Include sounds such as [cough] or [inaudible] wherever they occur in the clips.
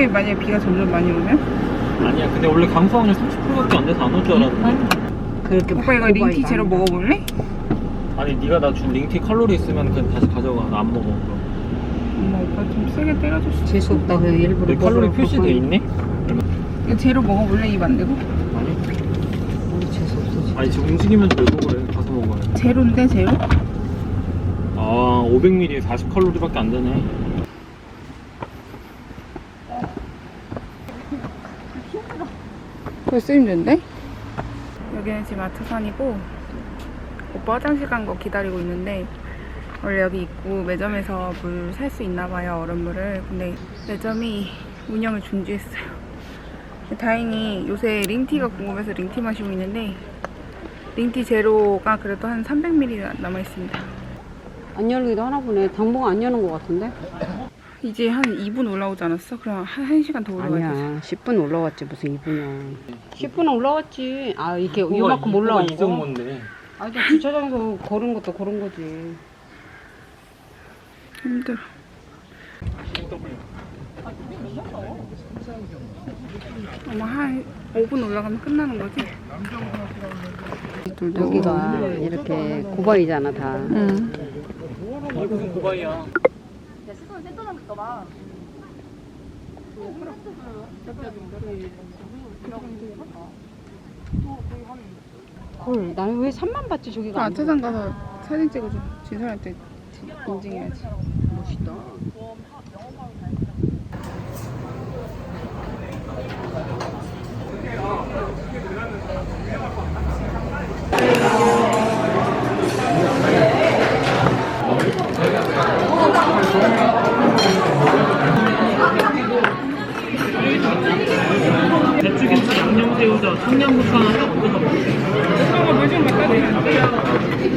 이렇게 만약에 비가 점점 많이 오면? 아니야 근데 원래 강수 확률 30%밖에 안 돼서 안 올 줄 알았는데 그렇게 오빠 이거 링티 제로 먹어볼래? 아니 네가 나 준 링티 칼로리 있으면 그냥 다시 가져가 나 안 먹어 그럼 엄마 오빠 좀 세게 때려줬어 재수 없다 그 일부러 내 칼로리 표시돼. 있네? 이거 제로 먹어볼래? 입안 대고? 아니 어, 재수 없어 진짜. 아니 지금 움직이면서 왜 먹으래 가서 먹어야 돼 제로인데 제로? 아 500ml에 40칼로리밖에 안 되네 벌써 힘든데? 여기는 지금 아트산이고 오빠 화장실 간 거 기다리고 있는데 원래 여기 입구 매점에서 물 살 수 있나 봐요 얼음물을. 근데 매점이 운영을 중지했어요. 다행히 요새 링티가 궁금해서 링티 마시고 있는데 링티 제로가 그래도 한 300ml 남아있습니다. 안 열기도 하나 보네. 당분간 안 여는 것 같은데 이제 한 2분 올라오지 않았어? 그럼 한 1시간 더 올라가야 돼 아니야. 10분 올라왔지 무슨 2분이야. 10분은 올라왔지. 아 이게 이만큼 이- 올라온 이거가 이거 정도인데. 아니 나 주차장에서 걸은 것도 걸은 거지. 힘들어. 아마 한 5분 올라가면 끝나는 거지? 여기가 이렇게 고바이잖아 다. 응. 이게 무슨 고바이야 헐 나는 왜 3만 받지 저기가 안 아차산 가서 사진 찍어줘. 진설한테 인증해야지. 멋있다 배추김치 양념새우젓 청양고추 하나 딱 얹어서 먹어 오빠가 물좀 갖다 대.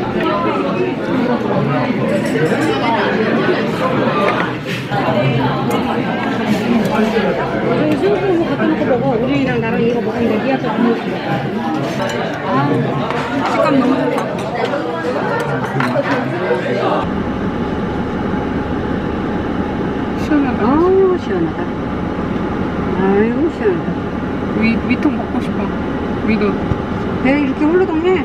저기 수육국수 갖다 놓고 먹어 우리랑 나랑 이거 먹었는데 니 앞에 안 먹었어 식감 너무 좋다. 시원하다. 아우 시원하다 아이고 시원하다 위, 위통 먹고 싶어. 위도. 배 이렇게 홀르동해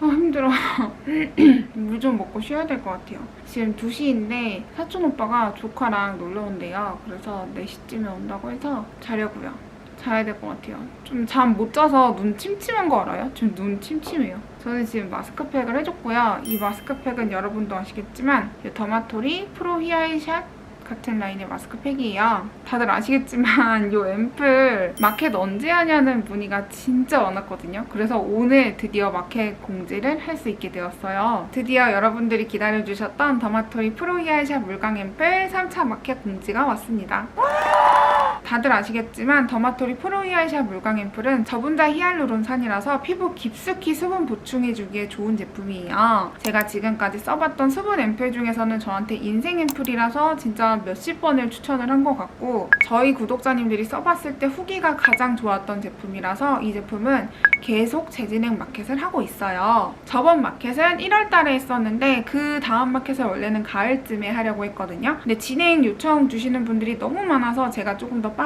아, 힘들어. [clears throat] 물 좀 먹고 쉬어야 될 것 같아요. 지금 2시인데 사촌 오빠가 조카랑 놀러 온대요. 그래서 4시쯤에 온다고 해서 자려고요. 자야 될 것 같아요. 좀 잠 못 자서 눈 침침한 거 알아요? 지금 눈 침침해요. 저는 지금 마스크팩을 해줬고요. 이 마스크팩은 여러분도 아시겠지만 이 더마토리 프로 히아이샷 같은 라인의 마스크팩이에요. 다들 아시겠지만 [laughs] 이 앰플 마켓 언제 하냐는 문의가 진짜 많았거든요. 그래서 오늘 드디어 마켓 공지를 할 수 있게 되었어요. 드디어 여러분들이 기다려주셨던 더마토리 프로 히알샷 물광 앰플 3차 마켓 공지가 왔습니다. 다들 아시겠지만 더마토리 프로 히알샷 물광 앰플은 저분자 히알루론산이라서 피부 깊숙이 수분 보충해주기에 좋은 제품이에요. 제가 지금까지 써봤던 수분 앰플 중에서는 저한테 인생 앰플이라서 진짜 몇십 번을 추천을 한 것 같고 저희 구독자님들이 써봤을 때 후기가 가장 좋았던 제품이라서 이 제품은 계속 재진행 마켓을 하고 있어요. 저번 마켓은 1월 달에 했었는데 그 다음 마켓을 원래는 가을쯤에 하려고 했거든요. 근데 진행 요청 주시는 분들이 너무 많아서 제가 조금 더 빠르게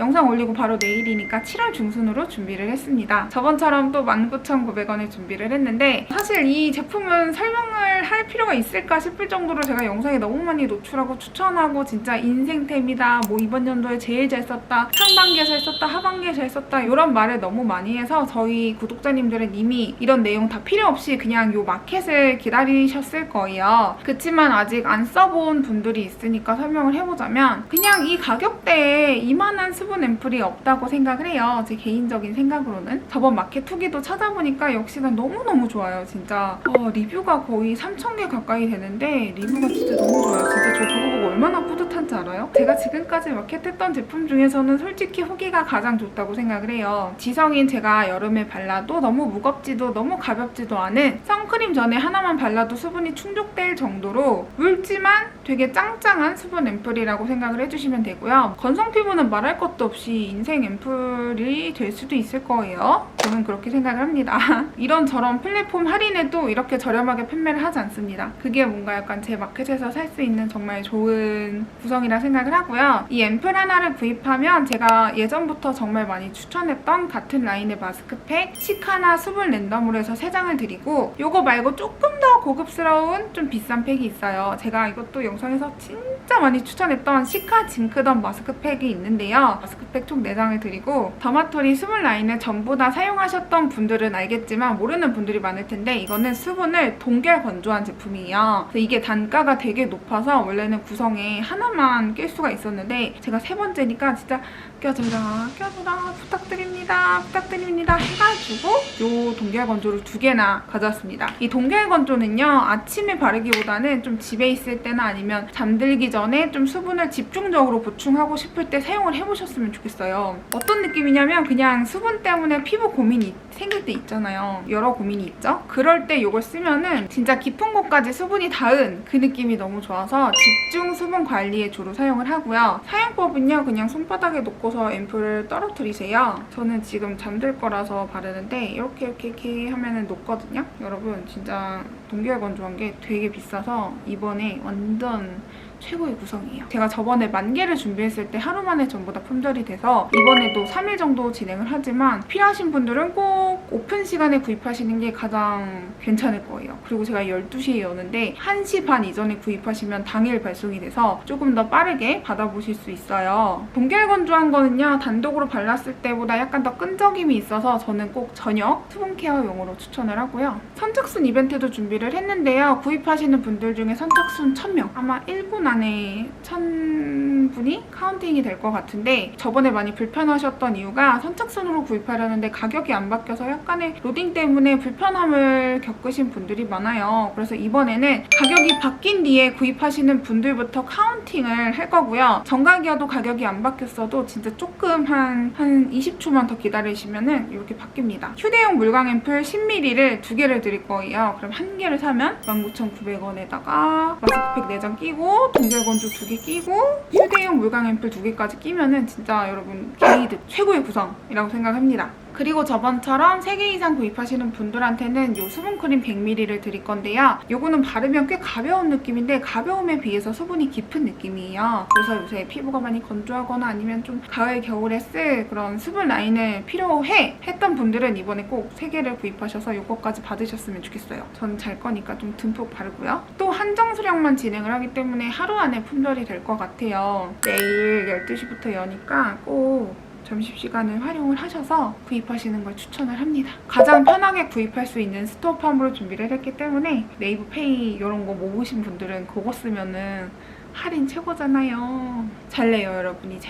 영상 올리고 바로 내일이니까 7월 중순으로 준비를 했습니다. 저번처럼 또 19,900원에 준비를 했는데 사실 이 제품은 설명을 할 필요가 있을까 싶을 정도로 제가 영상에 너무 많이 노출하고 추천하고 진짜 인생템이다. 뭐 이번 연도에 제일 잘 썼다. 상반기에 잘 썼다. 하반기에 잘 썼다. 이런 말을 너무 많이 해서 저희 구독자님들은 이미 이런 내용 다 필요 없이 그냥 요 마켓을 기다리셨을 거예요. 그치만 아직 안 써본 분들이 있으니까 설명을 해보자면 그냥 이 가격대에 이만한 수분 앰플이 없다고 생각을 해요. 제 개인적인 생각으로는. 저번 마켓 후기도 찾아보니까 역시나 너무너무 좋아요. 진짜 어, 리뷰가 거의 3,000개 가까이 되는데 리뷰가 진짜 너무 좋아요. 진짜 저 그거 보고 얼마나 뿌듯한지 알아요? 제가 지금까지 마켓했던 제품 중에서는 솔직히 후기가 가장 좋다고 생각을 해요. 지성인 제가 여름에 발라도 너무 무겁지도 너무 가볍지도 않은 선크림 전에 하나만 발라도 수분이 충족될 정도로 묽지만 되게 짱짱한 수분 앰플이라고 생각을 해주시면 되고요. 건성 피부는 말할 것도 없이 인생 앰플이 될 수도 있을 거예요. 저는 그렇게 생각을 합니다. [laughs] 이런 저런 플랫폼 할인에도 이렇게 저렴하게 판매를 하지 않습니다. 그게 뭔가 약간 제 마켓에서 살 수 있는 정말 좋은 구성이라 생각을 하고요. 이 앰플 하나를 구입하면 제가 예전부터 정말 많이 추천했던 같은 라인의 마스크팩 시카나 수분 랜덤으로 해서 3장을 드리고 이거 말고 조금 더 고급스러운 좀 비싼 팩이 있어요. 제가 이것도 영 상에서 진짜 많이 추천했던 시카 징크덤 마스크팩이 있는데요. 마스크팩 총 4장을 드리고 더마토리 수분 라인을 전부 다 사용하셨던 분들은 알겠지만 모르는 분들이 많을 텐데 이거는 수분을 동결 건조한 제품이에요. 그래서 이게 단가가 되게 높아서 원래는 구성에 하나만 낄 수가 있었는데 제가 세 번째니까 진짜 껴줘라 껴줘라 부탁드립니다 부탁드립니다 해가지고 요 동결 건조를 두 개나 가져왔습니다. 이 동결 건조는요 아침에 바르기보다는 좀 집에 있을 때나 아니면 잠들기 전에 좀 수분을 집중적으로 보충하고 싶을 때 사용을 해보셨으면 좋겠어요. 어떤 느낌이냐면 그냥 수분 때문에 피부 고민이 생길 때 있잖아요. 여러 고민이 있죠? 그럴 때 이걸 쓰면은 진짜 깊은 곳까지 수분이 닿은 그 느낌이 너무 좋아서 집중 수분 관리에 주로 사용을 하고요. 사용법은요, 그냥 손바닥에 놓고서 앰플을 떨어뜨리세요. 저는 지금 잠들 거라서 바르는데 이렇게 이렇게 이렇게 하면은 녹거든요. 여러분 진짜 동결 건조한 게 되게 비싸서 이번에 완전 보면 최고의 구성이에요. 제가 저번에 만 개를 준비했을 때 하루 만에 전부 다 품절이 돼서 이번에도 3일 정도 진행을 하지만 필요하신 분들은 꼭 오픈 시간에 구입하시는 게 가장 괜찮을 거예요. 그리고 제가 12시에 여는데 1시 반 이전에 구입하시면 당일 발송이 돼서 조금 더 빠르게 받아보실 수 있어요. 동결 건조한 거는요, 단독으로 발랐을 때보다 약간 더 끈적임이 있어서 저는 꼭 저녁 수분 케어용으로 추천을 하고요. 선착순 이벤트도 준비를 했는데요. 구입하시는 분들 중에 선착순 1000명, 아마 1분 안에 1000분이 카운팅이 될 것 같은데 저번에 많이 불편하셨던 이유가 선착순으로 구입하려는데 가격이 안 바뀌어서 약간의 로딩 때문에 불편함을 겪으신 분들이 많아요. 그래서 이번에는 가격이 바뀐 뒤에 구입하시는 분들부터 카운팅을 할 거고요. 정각이어도 가격이 안 바뀌었어도 진짜 조금 한, 한 20초만 더 기다리시면 은 이렇게 바뀝니다. 휴대용 물광 앰플 10ml를 두 개를 드릴 거예요. 그럼 한 개를 사면 19,900원에다가 마스크팩 4장 끼고 동결건조 두 개 끼고 휴대용 물광 앰플 두 개까지 끼면은 진짜 여러분 게이드 최고의 구성이라고 생각합니다. 그리고 저번처럼 3개 이상 구입하시는 분들한테는 이 수분크림 100ml를 드릴 건데요. 요거는 바르면 꽤 가벼운 느낌인데 가벼움에 비해서 수분이 깊은 느낌이에요. 그래서 요새 피부가 많이 건조하거나 아니면 좀 가을, 겨울에 쓸 그런 수분 라인을 필요해 했던 분들은 이번에 꼭 3개를 구입하셔서 요거까지 받으셨으면 좋겠어요. 저는 잘 거니까 좀 듬뿍 바르고요. 또 한정 수량만 진행을 하기 때문에 하루 안에 품절이 될 것 같아요. 내일 12시부터 여니까 꼭 점심시간을 활용을 하셔서 구입하시는 걸 추천을 합니다. 가장 편하게 구입할 수 있는 스토어팜으로 준비를 했기 때문에 네이버 페이 이런 거 모으신 분들은 그거 쓰면은 할인 최고잖아요. 잘 내요 여러분 이제.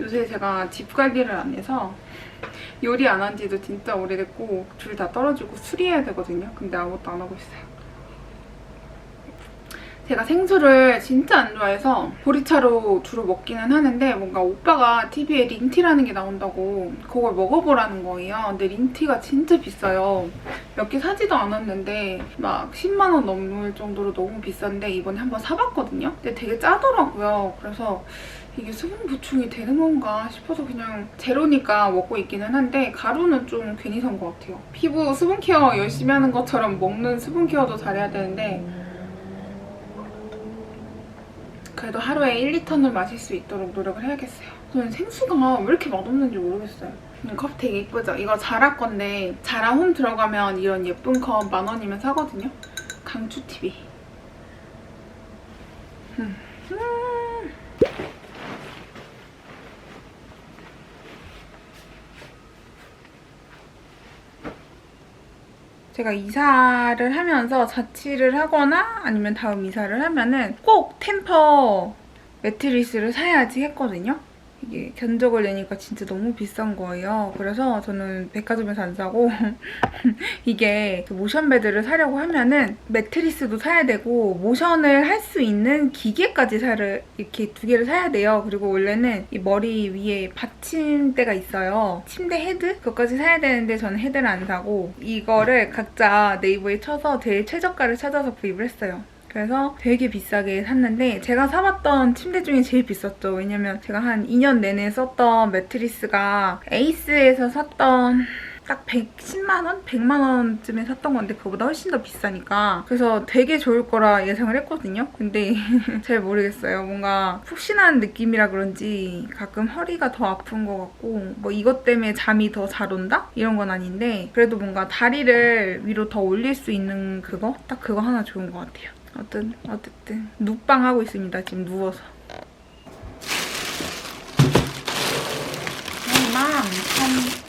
요새 제가 집 관리를 안 해서 요리 안 한 지도 진짜 오래됐고 둘다 떨어지고 수리해야 되거든요. 근데 아무것도 안 하고 있어요. 제가 생수를 진짜 안 좋아해서 보리차로 주로 먹기는 하는데 뭔가 오빠가 TV에 린티라는 게 나온다고 그걸 먹어보라는 거예요. 근데 린티가 진짜 비싸요. 몇 개 사지도 않았는데 막 10만 원 넘을 정도로 너무 비싼데 이번에 한번 사봤거든요. 근데 되게 짜더라고요. 그래서 이게 수분 보충이 되는 건가 싶어서 그냥 제로니까 먹고 있기는 한데 가루는 좀 괜히 산 것 같아요. 피부 수분 케어 열심히 하는 것처럼 먹는 수분 케어도 잘해야 되는데 그래도 하루에 1리터는 마실 수 있도록 노력을 해야겠어요. 저는 생수가 왜 이렇게 맛없는지 모르겠어요. 음, 컵 되게 이쁘죠? 이거 자라 건데 자라 홈 들어가면 이런 예쁜 컵 만 원이면 사거든요. 강추TV. 음. 음. 제가 이사를 하면서 자취를 하거나 아니면 다음 이사를 하면은 꼭 템퍼 매트리스를 사야지 했거든요. 이게 견적을 내니까 진짜 너무 비싼 거예요. 그래서 저는 백화점에서 안 사고 [laughs] 이게 그 모션 베드를 사려고 하면은 매트리스도 사야 되고 모션을 할 수 있는 기계까지 사를 이렇게 두 개를 사야 돼요. 그리고 원래는 이 머리 위에 받침대가 있어요. 침대 헤드 그것까지 사야 되는데 저는 헤드를 안 사고 이거를 각자 네이버에 쳐서 제일 최저가를 찾아서 구입을 했어요. 그래서 되게 비싸게 샀는데 제가 사봤던 침대 중에 제일 비쌌죠. 왜냐면 제가 한 2년 내내 썼던 매트리스가 에이스에서 샀던 딱 110만 원? 100만 원쯤에 샀던 건데 그거보다 훨씬 더 비싸니까 그래서 되게 좋을 거라 예상을 했거든요. 근데 [laughs] 잘 모르겠어요. 뭔가 푹신한 느낌이라 그런지 가끔 허리가 더 아픈 것 같고 뭐 이것 때문에 잠이 더 잘 온다? 이런 건 아닌데 그래도 뭔가 다리를 위로 더 올릴 수 있는 그거? 딱 그거 하나 좋은 것 같아요. 어쨌든 어쨌든 눕방 하고 있습니다. 지금 누워서. 엄마, 컴온.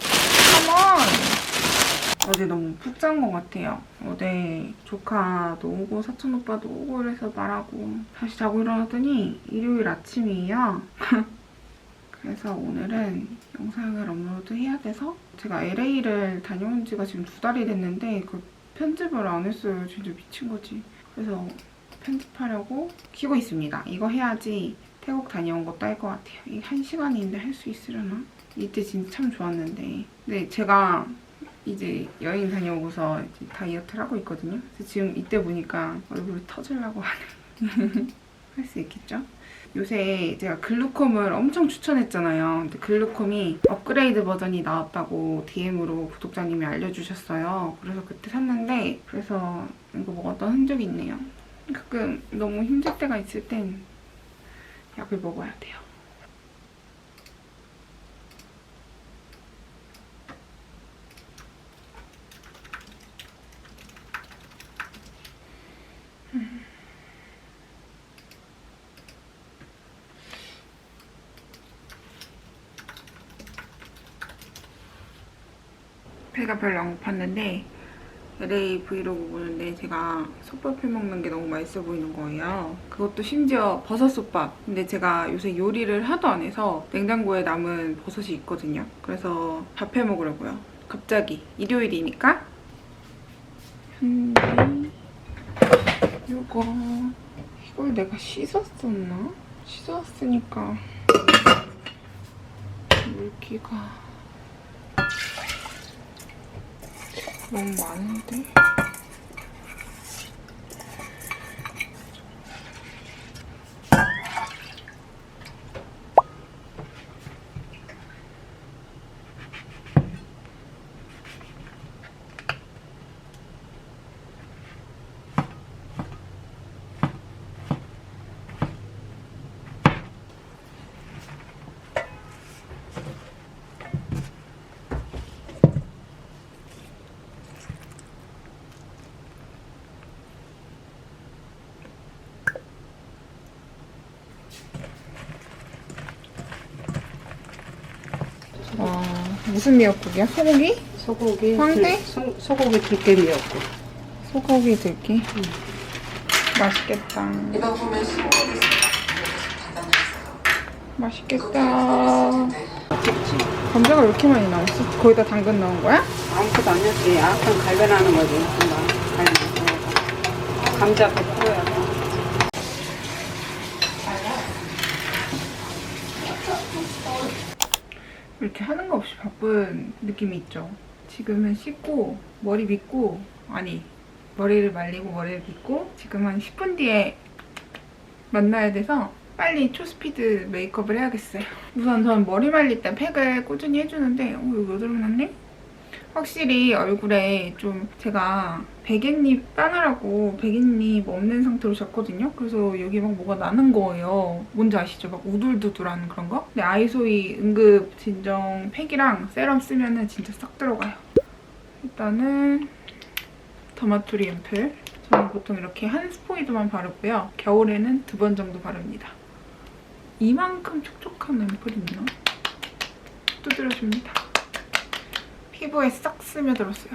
어제 너무 푹 잔 것 같아요. 어제 조카도 오고 사촌 오빠도 오고 그래서 말하고 다시 자고 일어났더니 일요일 아침이에요. [laughs] 그래서 오늘은 영상을 업로드 해야 돼서 제가 LA를 다녀온 지가 지금 두 달이 됐는데 그 편집을 안 했어요. 진짜 미친 거지. 그래서 편집하려고 키고 있습니다. 이거 해야지 태국 다녀온 것도 할 것 같아요. 이게 한 시간인데 할 수 있으려나? 이때 진짜 참 좋았는데. 근데 제가 이제 여행 다녀오고서 이제 다이어트를 하고 있거든요. 그래서 지금 이때 보니까 얼굴이 터지려고 하네. [laughs] 할수 있겠죠? 요새 제가 글루콤을 엄청 추천했잖아요. 근데 글루콤이 업그레이드 버전이 나왔다고 DM으로 구독자님이 알려주셨어요. 그래서 그때 샀는데 그래서 이거 먹었던 흔적이 있네요. 가끔 너무 힘들 때가 있을 땐 약을 먹어야 돼요. 배가 별로 안 고팠는데 LA 브이로그 보는데 제가 솥밥 해 먹는 게 너무 맛있어 보이는 거예요. 그것도 심지어 버섯 솥밥. 근데 제가 요새 요리를 하도 안 해서 냉장고에 남은 버섯이 있거든요. 그래서 밥 해 먹으려고요. 갑자기 일요일이니까. 현지 요거 이걸 내가 씻었었나? 씻었으니까 물기가 너무 많은데? 무슨 미역국이야? 소고기? 소고기, 황태? 들- 소, 소고기 들깨 미역국. 소고기 들기. 맛있겠다. 맛있겠다. 감자가 왜 이렇게 많이 나왔어? 거기다 당근 넣은 거야? 아무것도 안 넣지. 약간 갈변하는 거지. 금방. 감자 100%야. 이렇게 하는 거 없이 바쁜 느낌이 있죠. 지금은 씻고 머리 빗고 아니 머리를 말리고 머리를 빗고 지금 한 10분 뒤에 만나야 돼서 빨리 초스피드 메이크업을 해야겠어요. 우선 전 머리 말릴 때 팩을 꾸준히 해주는데 어 이거 여드름 났네? 확실히 얼굴에 좀 제가 백엔잎 따느라고 백엔잎 없는 상태로 잤거든요. 그래서 여기 막 뭐가 나는 거예요. 뭔지 아시죠? 막 우둘두둘한 그런 거? 근데 아이소이 응급 진정 팩이랑 세럼 쓰면은 진짜 싹 들어가요. 일단은 더마투리 앰플. 저는 보통 이렇게 한 스포이드만 바르고요. 겨울에는 두 번 정도 바릅니다. 이만큼 촉촉한 앰플이 있나? 두드려줍니다. 피부에 싹 스며들었어요.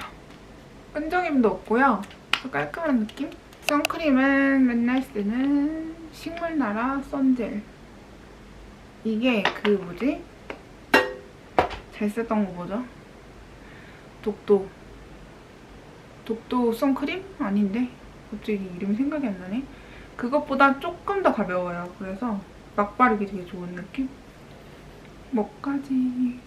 끈적임도 없고요. 또 깔끔한 느낌? 선크림은 맨날 쓰는 식물나라 선젤. 이게 그 뭐지? 잘 쓰던 거 뭐죠? 독도. 독도 선크림? 아닌데? 갑자기 이름이 생각이 안 나네. 그것보다 조금 더 가벼워요. 그래서 막 바르기 되게 좋은 느낌? 뭐까지?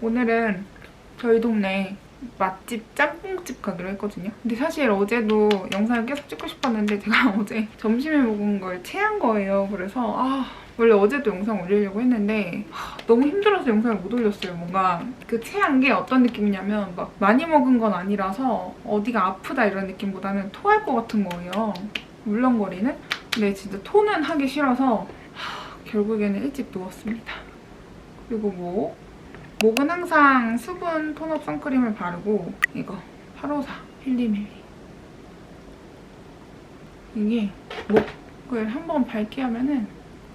오늘은 저희 동네 맛집 짬뽕집 가기로 했거든요. 근데 사실 어제도 영상을 계속 찍고 싶었는데 제가 [laughs] 어제 점심에 먹은 걸 체한 거예요. 그래서 아 원래 어제도 영상 올리려고 했는데 하, 너무 힘들어서 영상을 못 올렸어요. 뭔가 그 체한 게 어떤 느낌이냐면 막 많이 먹은 건 아니라서 어디가 아프다 이런 느낌보다는 토할 것 같은 거예요. 울렁거리는? 근데 진짜 토는 하기 싫어서 하, 결국에는 일찍 누웠습니다. 그리고 뭐 목은 항상 수분 톤업 선크림을 바르고 이거 854 힐리밀리 이게 목을 한 번 밝게 하면은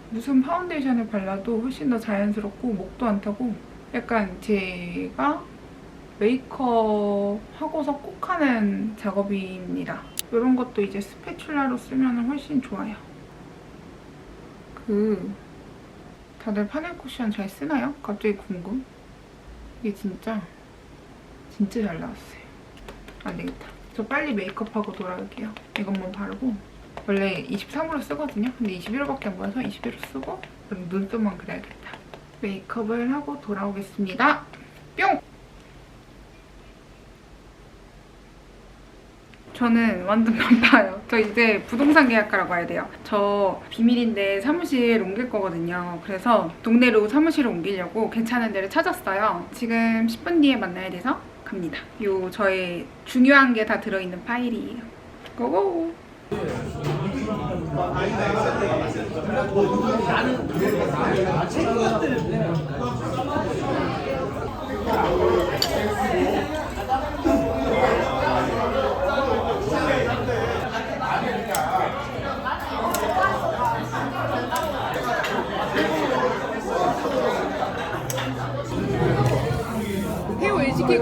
무슨 파운데이션을 발라도 훨씬 더 자연스럽고 목도 안 타고 약간 제가 메이크업 하고서 꼭 하는 작업입니다. 이런 것도 이제 스패츌라로 쓰면 훨씬 좋아요. 그 다들 파넬 쿠션 잘 쓰나요? 갑자기 궁금. 이게 진짜 진짜 잘 나왔어요. 안 되겠다. 저 빨리 메이크업하고 돌아올게요. 이것만 바르고 원래 23으로 쓰거든요. 근데 21호밖에 안 보여서 21호 쓰고 그럼 눈썹만 그려야겠다. 메이크업을 하고 돌아오겠습니다. 뿅! 저는 완전 바빠요. 저 이제 부동산 계약하러 가야 돼요. 저 비밀인데 사무실 옮길 거거든요. 그래서 동네로 사무실을 옮기려고 괜찮은 데를 찾았어요. 지금 10분 뒤에 만나야 돼서 갑니다. 요 저의 중요한 게 다 들어있는 파일이에요. 고고!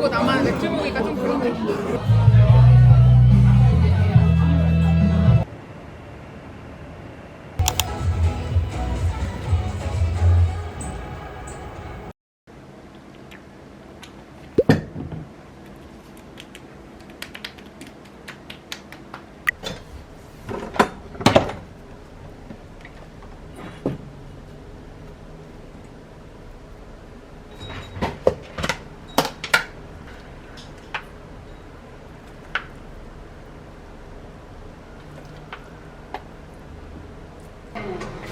나만 맥주 먹으니까 좀 그런데.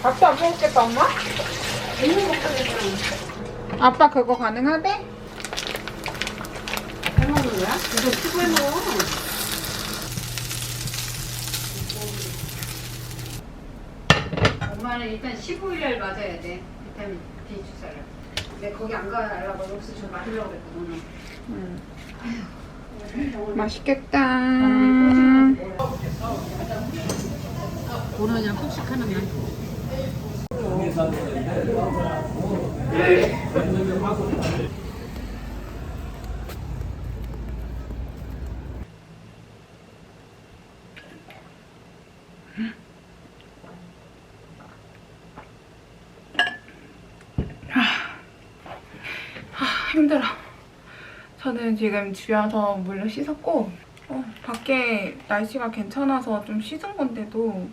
밥도 안 먹겠다, 엄마? 아빠 그거 가능하대? 해 먹는 거야? 이거 피부에 먹어. 엄마는 일단 15일날 맞아야 돼. 비타민 D 주사를. 근데 거기 안 가려고 여기서 좀 맞으려고 그랬거든. 맛있겠다. 오늘 폭식 하 나만. 힘들어. 저는 지금 집에 와서 물로 씻었고 어, 밖에 날씨가 괜찮아서 좀 씻은 건데도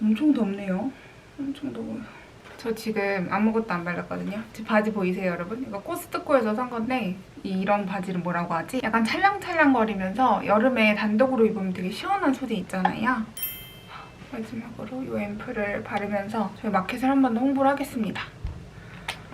엄청 덥네요. 엄청 더워요. 저 지금 아무것도 안 발랐거든요. 지금 바지 보이세요, 여러분? 이거 코스트코에서 산 건데 이런 바지를 뭐라고 하지? 약간 찰랑찰랑거리면서 여름에 단독으로 입으면 되게 시원한 소재 있잖아요. 마지막으로 이 앰플을 바르면서 저희 마켓을 한 번 더 홍보를 하겠습니다.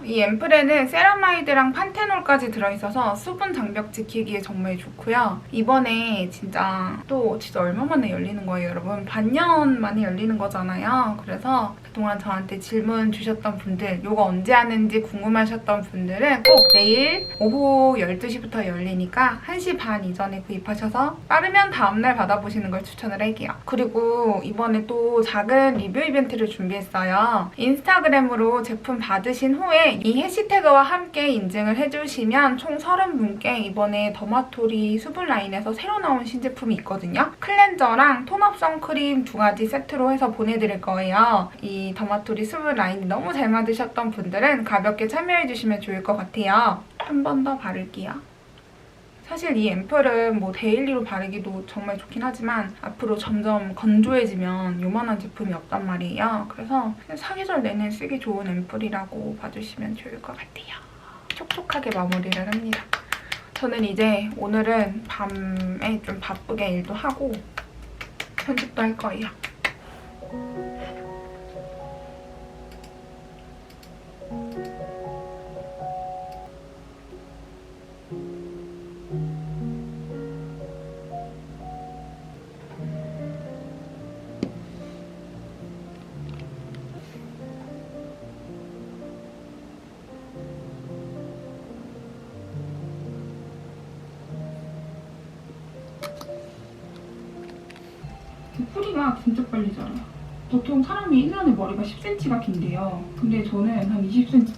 이 앰플에는 세라마이드랑 판테놀까지 들어있어서 수분 장벽 지키기에 정말 좋고요. 이번에 진짜 또 진짜 얼마 만에 열리는 거예요, 여러분. 반년 만에 열리는 거잖아요. 그래서 그 동안 저한테 질문 주셨던 분들, 이거 언제 하는지 궁금하셨던 분들은 꼭 내일 오후 12시부터 열리니까 1시 반 이전에 구입하셔서 빠르면 다음날 받아보시는 걸 추천을 할게요. 그리고 이번에 또 작은 리뷰 이벤트를 준비했어요. 인스타그램으로 제품 받으신 후에 이 해시태그와 함께 인증을 해주시면 총 30분께 이번에 더마토리 수분 라인에서 새로 나온 신제품이 있거든요. 클렌저랑 톤업 선크림 두 가지 세트로 해서 보내드릴 거예요. 이 더마토리 수분 라인이 너무 잘 맞으셨던 분들은 가볍게 참여해주시면 좋을 것 같아요. 한 번 더 바를게요. 사실 이 앰플은 뭐 데일리로 바르기도 정말 좋긴 하지만 앞으로 점점 건조해지면 요만한 제품이 없단 말이에요. 그래서 사계절 내내 쓰기 좋은 앰플이라고 봐주시면 좋을 것 같아요. 촉촉하게 마무리를 합니다. 저는 이제 오늘은 밤에 좀 바쁘게 일도 하고 편집도 할 거예요. 진짜 빨리 자라요. 보통 사람이 1년에 머리가 10cm가 긴데요. 근데 저는 한 20cm